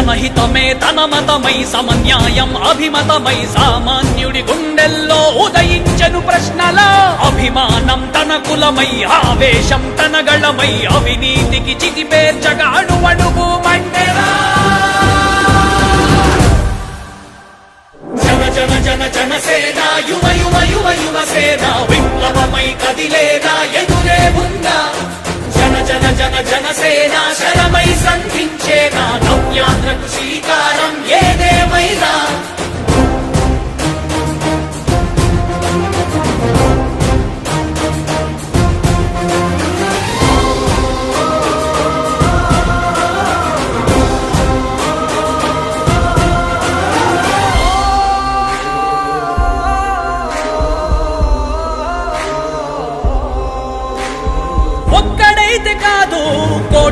జనహితమే తన మతమై సమన్యాయం అభిమతమై సామాన్యుడి గుండెల్లో ఉదయించను ప్రశ్నల. అభిమానం తన కులమై ఆవేశం తన గళమై అవినీతికి చితిపేర్చగా అణువణువు మండెరా జన జన జన జనసేన యువ యువ యువ యువసేన విప్లవమై కదిలేనా ఎదురే ఉందా జన జన జన జనసేన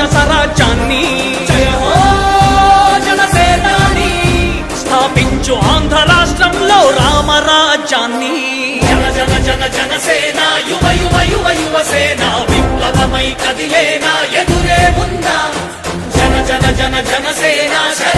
రాక్షస రాజ్యాన్ని జయమో జనసేనాని స్థాపించు ఆంధ్ర రాష్ట్రంలో రామరాజ్యాన్ని జన జన జన జనసేన యువ యువ యువ యువసేన విప్లవమై కదిలేనా ఎదురే ఉందా జన జన జన జనసేన శర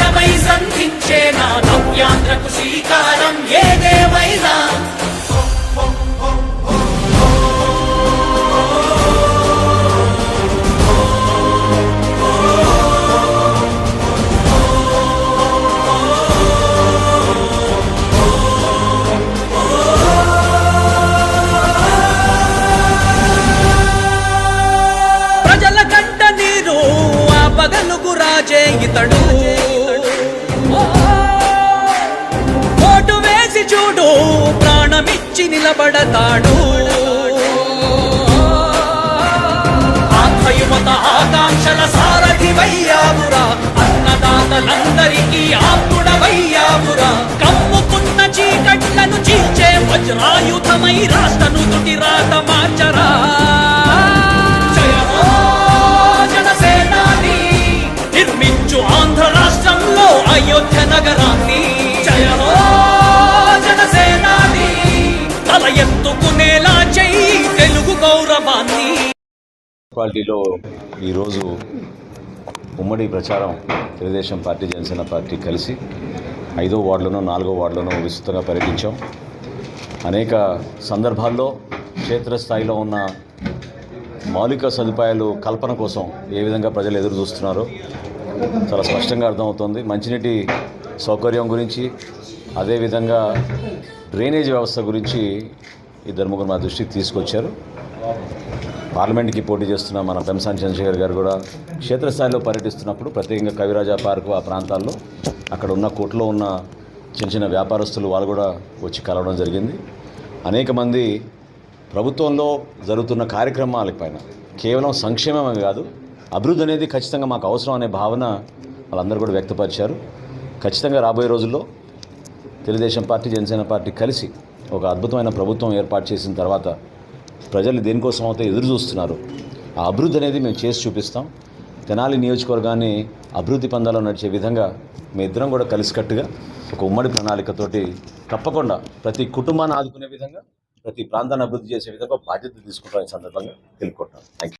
పగలుగు రాజే ఇతడు. ఓటు వేసి చూడు ప్రాణమిచ్చి నిలబడతాడు. ఆత్మయుమత ఆకాంక్షల సారథి సారథివయ్యావురా అన్నదాతలందరికీ ఆత్ముడవయ్యావురా. కమ్ముకున్న చీకట్లను చీల్చే వజ్రాయుధమై రాష్ట్ర మున్సిపాలిటీలో ఈరోజు ఉమ్మడి ప్రచారం తెలుగుదేశం పార్టీ జనసేన పార్టీ కలిసి ఐదో వార్డులోనూ నాలుగో వార్డులోనూ విస్తృతంగా పర్యటించాం. అనేక సందర్భాల్లో క్షేత్రస్థాయిలో ఉన్న మౌలిక సదుపాయాలు కల్పన కోసం ఏ విధంగా ప్రజలు ఎదురు చూస్తున్నారో చాలా స్పష్టంగా అర్థమవుతుంది. మంచినీటి సౌకర్యం గురించి అదేవిధంగా డ్రైనేజ్ వ్యవస్థ గురించి ఇద్దరు ముగ్గురు మా దృష్టికి తీసుకొచ్చారు. పార్లమెంట్కి పోటీ చేస్తున్న మన పెంసాని చంద్రశేఖర్ గారు కూడా క్షేత్రస్థాయిలో పర్యటిస్తున్నప్పుడు ప్రత్యేకంగా కవిరాజా పార్కు ఆ ప్రాంతాల్లో అక్కడ ఉన్న కోట్లో ఉన్న చిన్న చిన్న వ్యాపారస్తులు వాళ్ళు కూడా వచ్చి కలవడం జరిగింది. అనేక మంది ప్రభుత్వంలో జరుగుతున్న కార్యక్రమాల పైన కేవలం సంక్షేమమే కాదు అభివృద్ధి అనేది ఖచ్చితంగా మాకు అవసరం అనే భావన వాళ్ళందరూ కూడా వ్యక్తపరిచారు. ఖచ్చితంగా రాబోయే రోజుల్లో తెలుగుదేశం పార్టీ జనసేన పార్టీ కలిసి ఒక అద్భుతమైన ప్రభుత్వం ఏర్పాటు చేసిన తర్వాత ప్రజలు దేనికోసం అయితే ఎదురు చూస్తున్నారు? ఆ అభివృద్ధి అనేది మేము చేసి చూపిస్తాం. తెనాలి నియోజకవర్గాన్ని అభివృద్ధి పందాలో నడిచే విధంగా మీ ఇద్దరం కూడా కలిసికట్టుగా ఒక ఉమ్మడి ప్రణాళికతోటి తప్పకుండా ప్రతి కుటుంబాన్ని ఆదుకునే విధంగా ప్రతి ప్రాంతాన్ని అభివృద్ధి చేసే విధంగా బాధ్యత తీసుకుంటాం ఈ సందర్భంగా తెలుపుకుంటాం థ్యాంక్ యూ